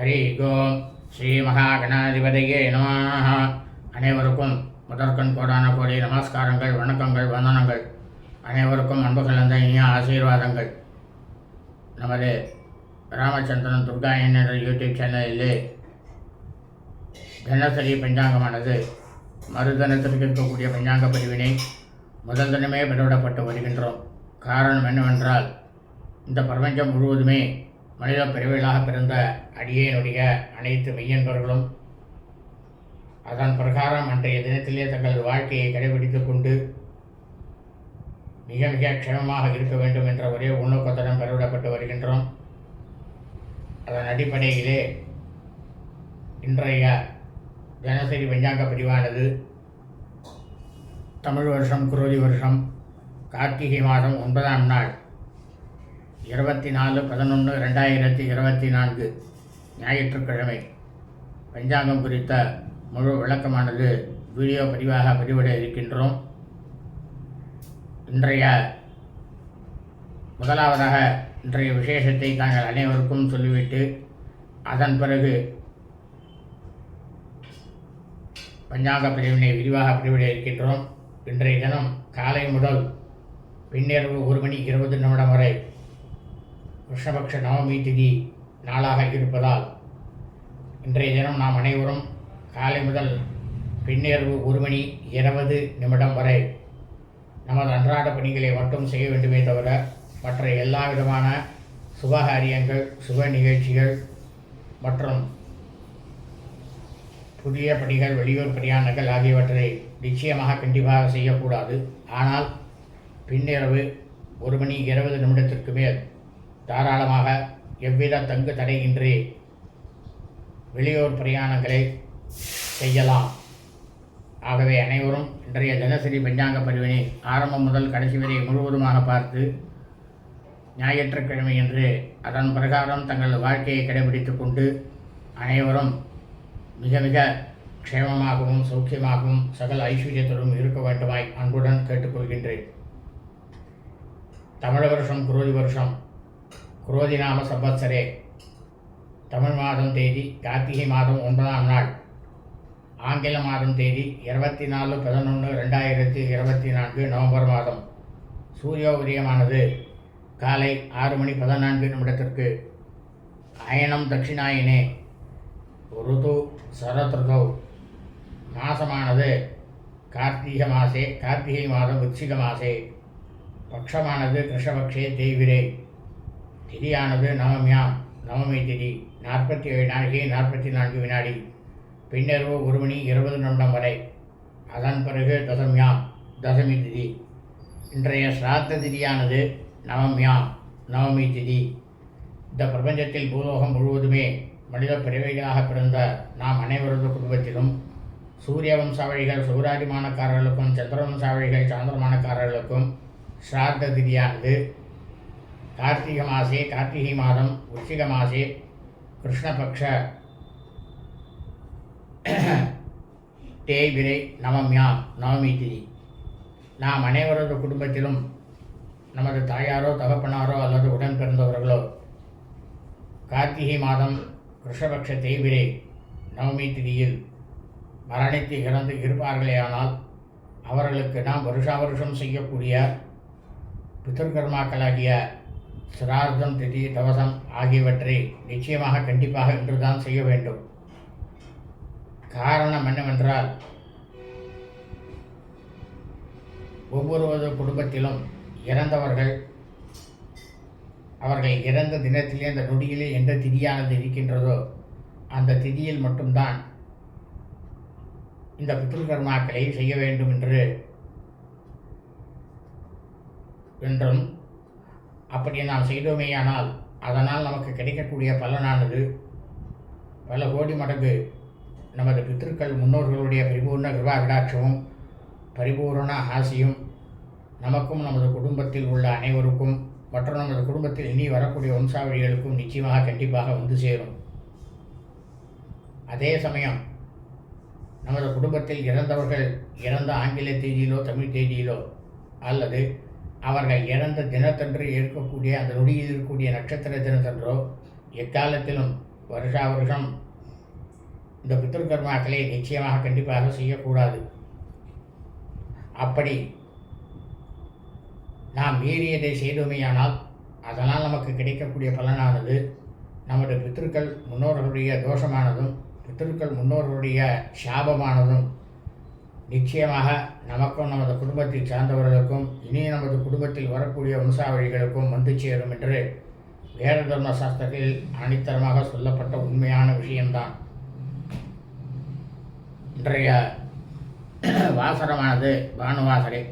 ஹரி ஓம் ஸ்ரீ மகாகணாதிபதியே நம அனைவருக்கும் முதற்கண் கோடான கோடி நமஸ்காரங்கள் வணக்கங்கள் வந்தனங்கள். அனைவருக்கும் அன்பு கலந்த இனிய ஆசீர்வாதங்கள். நமது ராமச்சந்திரன் துர்கா என்ற யூடியூப் சேனலிலே தினசரி பஞ்சாங்கமானது மறுதினத்திற்கு இருக்கக்கூடிய பஞ்சாங்க பிரிவினை முதல் தினமே பெருவிடப்பட்டு வருகின்றோம். காரணம் என்னவென்றால் இந்த பிரபஞ்சம் முழுவதுமே மனித பிரிவுகளாக பிறந்த அடியேனுடைய அனைத்து மெய்யன்பர்களும் அதன் பிரகாரம் அன்றைய தினத்திலே தங்கள் வாழ்க்கையை கடைபிடித்துக் கொண்டு மிக மிக க்ஷமமாக இருக்க வேண்டும் என்ற ஒரே உள்நோக்கத்துடன் பெறவிடப்பட்டு வருகின்றோம். அதன் அடிப்படையிலே இன்றைய தினசரி பஞ்சாங்க பதிவானது தமிழ் வருஷம் குரோதி வருஷம் கார்த்திகை மாதம் ஒன்பதாம் நாள் இருபத்தி நாலு பதினொன்று ரெண்டாயிரத்தி இருபத்தி நான்கு ஞாயிற்றுக்கிழமை. பஞ்சாங்கம் குறித்த முழு விளக்கமானது வீடியோ பதிவாக பதிவிட இருக்கின்றோம். இன்றைய முதலாவதாக இன்றைய விசேஷத்தை தாங்கள் அனைவருக்கும் சொல்லிவிட்டு அதன் பிறகு பஞ்சாங்க பிரிவினை விரிவாக பிரிவிட இருக்கின்றோம். இன்றைய தினம் காலை முதல் பின்னிரவு ஒரு மணி இருபது நிமிடம் வரை கிருஷ்ணபக்ஷ நவமி திதி நாளாக இருப்பதால் இன்றைய தினம் நாம் அனைவரும் காலை முதல் பின்னேர்வு ஒரு மணி இருபது நிமிடம் வரை நமது அன்றாட பணிகளை மட்டும் செய்ய வேண்டுமே தவிர மற்ற எல்லா விதமான சுபகாரியங்கள் சுப நிகழ்ச்சிகள் மற்றும் புதிய பணிகள் வெளியூர் பிரயாணங்கள் ஆகியவற்றை நிச்சயமாக கண்டிப்பாக செய்யக்கூடாது. ஆனால் பின்னிரவு ஒரு மணி இருபது நிமிடத்திற்கு மேல் தாராளமாக எவ்வித தங்கு தடையின்றி வெளியூர் பிரயாணங்களை செய்யலாம். ஆகவே அனைவரும் இன்றைய தினசரி பஞ்சாங்க பதிவினை ஆரம்பம் முதல் கடைசி வரை முழுவதுமாக பார்த்து ஞாயிற்றுக்கிழமை என்று அதன் பிரகாரம் தங்கள் வாழ்க்கையை கடைபிடித்து கொண்டு அனைவரும் மிக மிக க்ஷேமமாகவும் சௌக்கியமாகவும் சகல ஐஸ்வர்யத்துடன் இருக்க வேண்டுமாய் அன்புடன் கேட்டுக்கொள்கின்றேன். தமிழ் வருஷம் குரோதி வருஷம். குரோதி நாம சம்பத்சரே. தமிழ் மாதம் தேதி கார்த்திகை மாதம் ஒன்பதாம் நாள். ஆங்கில மாதம் தேதி இருபத்தி நாலு பதினொன்று ரெண்டாயிரத்தி இருபத்தி நான்கு நவம்பர் மாதம். சூரிய உதயமானது காலை ஆறு மணி பதினான்கு நிமிடத்திற்கு. அயனம் தட்சிணாயினே. ருது சரத்ருதௌ. மாசமானது கார்த்திகை மாசே கார்த்திகை மாதம் விருச்சிக மாசே. பக்ஷமானது கிருஷ்ணபக்ஷே தெய்விரே. திதியானது நவமியாம் நவமி திதி நாற்பத்தி ஏழு நாழிகை நாற்பத்தி நான்கு வினாடி. பின்னர்வு ஒரு மணி இருபது நிமிடம் வரை. அதன் பிறகு தசமியாம் தசமி திதி. இன்றைய சிராத்த திதியானது நவமியாம் நவமி திதி. இந்த பிரபஞ்சத்தில் பூலோகம் முழுவதுமே மனித பிறவைகளாக பிறந்த நாம் அனைவரது குடும்பத்திலும் சூரிய வம்சாவழிகள் சௌராதிமானக்காரர்களுக்கும் சந்திர வம்சாவழிகள் சாந்திரமானக்காரர்களுக்கும் சிராத்த திதியானது கார்த்திகை மாசே கார்த்திகை மாதம் விருச்சிக மாசே கிருஷ்ணபக்ஷ தேய்பிரை நவம்யாம் நவமி திதி. நாம் அனைவரது குடும்பத்திலும் நமது தாயாரோ தகப்பனாரோ அல்லது உடன் பிறந்தவர்களோ கார்த்திகை மாதம் கிருஷ்ணபக்ஷ தேய்பிரை நவமி திதியில் மரணித்து இறந்து இருப்பார்களேயானால் அவர்களுக்கு நாம் வருஷா வருஷம் செய்யக்கூடிய பிதர்கர்மாக்களாகிய சிரார்த்தம் திதி தவசம் ஆகியவற்றை நிச்சயமாக கண்டிப்பாக இன்றுதான் செய்ய வேண்டும். காரணம் என்னவென்றால் ஒவ்வொருவது குடும்பத்திலும் இறந்தவர்கள் அவர்கள் இறந்த தினத்திலே அந்த நொடியிலே எந்த திதியானது இருக்கின்றதோ அந்த திதியில் மட்டும்தான் இந்த பித்ருகர்மாக்களை செய்ய வேண்டும் என்று என்றும் அப்படி நாம் செய்தோமேயானால் அதனால் நமக்கு கிடைக்கக்கூடிய பலனானது பல கோடி மடங்கு நமது பித்திருக்கள் முன்னோர்களுடைய பரிபூர்ண கிருபா பரிபூர்ண பரிபூரண ஆசியும் நமக்கும் நமது குடும்பத்தில் உள்ள அனைவருக்கும் மற்றும் நமது குடும்பத்தில் இனி வரக்கூடிய வம்சாவழிகளுக்கும் நிச்சயமாக கண்டிப்பாக வந்து சேரும். அதே சமயம் நமது குடும்பத்தில் இறந்தவர்கள் இறந்த ஆங்கில தேதியிலோ தமிழ் தேதியிலோ அல்லது அவர்கள் இறந்த தினத்தன்று இருக்கக்கூடிய அந்த நொடியில் இருக்கக்கூடிய நட்சத்திர தினத்தன்றோ எக்காலத்திலும் வருஷா வருஷம் இந்த பித்திருக்கர்மாக்களை நிச்சயமாக கண்டிப்பாக செய்யக்கூடாது. அப்படி நாம் மீறியதை செய்தோமேயானால் அதனால் நமக்கு கிடைக்கக்கூடிய பலனானது நமது பித்திருக்கள் முன்னோர்களுடைய தோஷமானதும் பித்திருக்கள் முன்னோர்களுடைய சாபமானதும் நிச்சயமாக நமக்கும் நமது குடும்பத்தை சார்ந்தவர்களுக்கும் இனி நமது குடும்பத்தில் வரக்கூடிய வம்சாவழிகளுக்கும் வந்து சேரும் என்று வேத தர்ம சாஸ்திரத்தில் அனித்தரமாக சொல்லப்பட்ட உண்மையான விஷயம்தான். இன்றைய வாசரமானது பானுவாசரை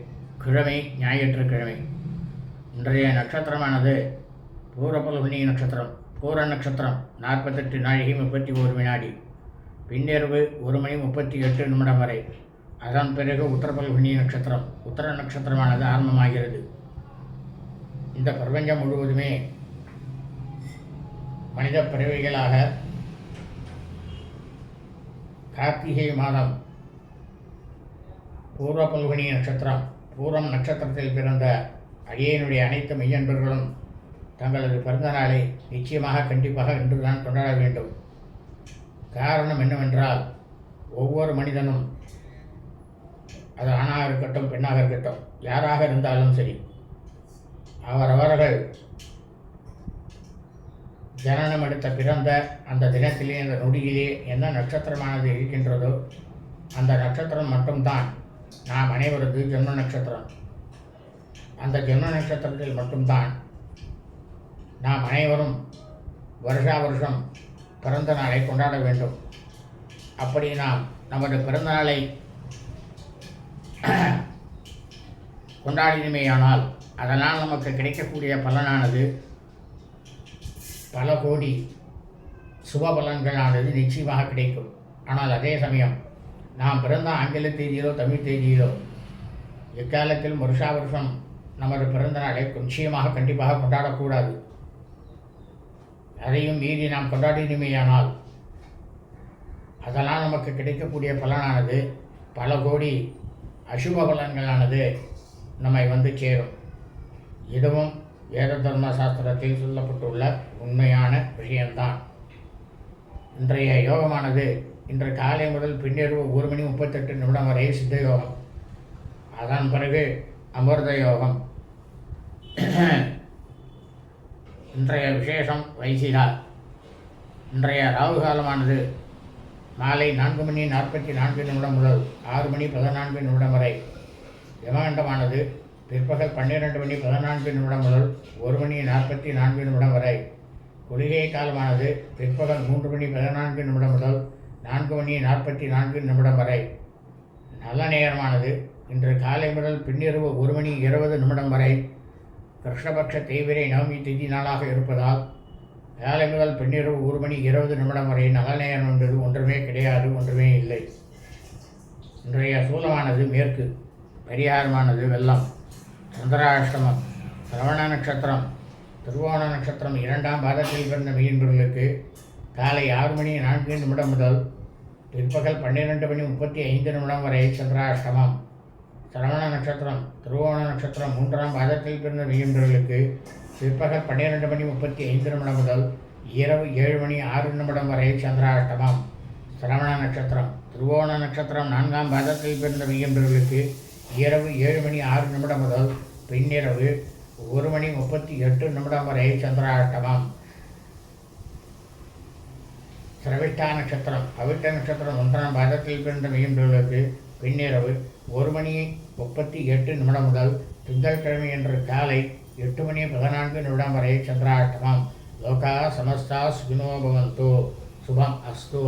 கிழமை ஞாயிற்றுக்கிழமை. இன்றைய நட்சத்திரமானது பூரபல்குனி நட்சத்திரம் பூர நட்சத்திரம் நாற்பத்தெட்டு நாழிகை முப்பத்தி ஒரு வினாடி. பின்னிரவு ஒரு மணி முப்பத்தி எட்டு நிமிடம் வரை. அதன் பிறகு உத்தரபல்குனி நட்சத்திரம். உத்தர நட்சத்திரமானது ஆரம்பமாகிறது. இந்த பிரபஞ்சம் முழுவதுமே மனித பிறவிகளாக கார்த்திகை மாதம் பூர்வ பல்குனி நட்சத்திரம் பூரம் நட்சத்திரத்தில் பிறந்த அடியனுடைய அனைத்து மெய்யன்பர்களும் தங்களது பிறந்த நாளை நிச்சயமாக கண்டிப்பாக இன்றுதான் கொண்டாட வேண்டும். காரணம் என்னவென்றால் ஒவ்வொரு மனிதனும் அது ஆணாக இருக்கட்டும் பெண்ணாக இருக்கட்டும் யாராக இருந்தாலும் சரி அவரவர்கள் ஜனனம் எடுத்த பிறந்த அந்த தினத்திலே அந்த நொடியிலே என்ன நட்சத்திரமானது இருக்கின்றதோ அந்த நட்சத்திரம் மட்டும்தான். நாம் அனைவரது ஜென்ம நட்சத்திரம். அந்த ஜென்ம நட்சத்திரத்தில் மட்டும்தான். நாம் அனைவரும் வருஷா வருஷம் பிறந்த நாளை கொண்டாட வேண்டும். அப்படி நாம் நமது பிறந்த நாளை கொண்டாடினமேயானால் அதனால் நமக்கு கிடைக்கக்கூடிய பலனானது பல கோடி சுப பலன்களானது நிச்சயமாக கிடைக்கும். ஆனால் அதே சமயம் நாம் பிறந்த ஆங்கில தேதியிலோ தமிழ் தேதியிலோ எக்காலத்தில் வருஷா வருஷம் நமது பிறந்த நாளை நிச்சயமாக கண்டிப்பாக கொண்டாடக்கூடாது. அதையும் மீறி நாம் கொண்டாடினுமேயானால் அதெல்லாம் நமக்கு கிடைக்கக்கூடிய பலனானது பல கோடி அசுப பலன்களானது நம்மை வந்து சேரும். இதுவும் வேத தர்ம சாஸ்திரத்தில் சொல்லப்பட்டுள்ள உண்மையான விஷயம்தான். இன்றைய யோகமானது இன்று காலை முதல் பின்னிரவு ஒரு மணி முப்பத்தெட்டு நிமிடம் வரை சித்த யோகம். அதன் பிறகு அமிர்த யோகம். இன்றைய விசேஷம் வைசிலா இன்றைய ராகு காலமானது மாலை நான்கு மணி நாற்பத்தி நான்கு நிமிடம் முதல் ஆறு மணி பதினான்கு நிமிடம் வரை. யமகண்டமானது பிற்பகல் பன்னிரெண்டு மணி பதினான்கு நிமிடம் முதல் ஒரு மணி நாற்பத்தி நான்கு நிமிடம் வரை. குளிகை காலமானது பிற்பகல் மூன்று மணி பதினான்கு நிமிடம் முதல் நான்கு மணி நாற்பத்தி நான்கு நிமிடம் வரை. நல்ல நேரமானது இன்று காலை முதல் பின்னிரவு ஒரு மணி இருபது நிமிடம் வரை. கிருஷ்ணபக்ஷ தேய்பிரை நவமி திதி நாளாக இருப்பதால் காலை முதல் பின்னிரவு ஒரு மணி இருபது நிமிடம் வரை நகநேயம் நேரம் என்பது ஒன்றுமே கிடையாது ஒன்றுமே இல்லை. இன்றைய சூலமானது மேற்கு பரிகாரமானது வெள்ளம். சந்திராஷ்டமம் சிரவண நட்சத்திரம் திருவோண நட்சத்திரம் இரண்டாம் பாதத்தில் பிறந்த மீன்பர்களுக்கு காலை ஆறு மணி நான்கு நிமிடம் முதல் பிற்பகல் பன்னிரெண்டு மணி முப்பத்தி ஐந்து நிமிடம் வரை சந்திராஷ்டமம். சிரவண நட்சத்திரம் திருவோண நட்சத்திரம் மூன்றாம் பாதத்தில் பிறந்த மீன்பர்களுக்கு பிற்பகல் பன்னிரெண்டு மணி முப்பத்தி ஐந்து நிமிடம் முதல் இரவு ஏழு மணி ஆறு நிமிடம் வரை சந்திராஷ்டமம். சிரவண நட்சத்திரம் திருவோண நட்சத்திரம் நான்காம் பாதத்தில் பிறந்த மீன்பர்களுக்கு இரவு ஏழு மணி ஆறு நிமிடம் முதல் பின்னிரவு ஒரு மணி முப்பத்தி எட்டு நிமிடம் வரை சந்திராஷ்டமம். சிரவிஷ்டா நட்சத்திரம் அவிட்ட நட்சத்திரம் ஒன்றாம் பாதத்தில் பிறந்த மீன்பர்களுக்கு பின்னிரவு ஒரு மணி முப்பத்தி எட்டு நிமிடம் முதல் திங்கட்கிழமை என்று காலை எட்டு மணி பதினான்கு நிமிடம் வரை சந்திராட்டமம். லோகா சமஸ்தா சுகினோ பவந்து. சுபம் அஸ்து.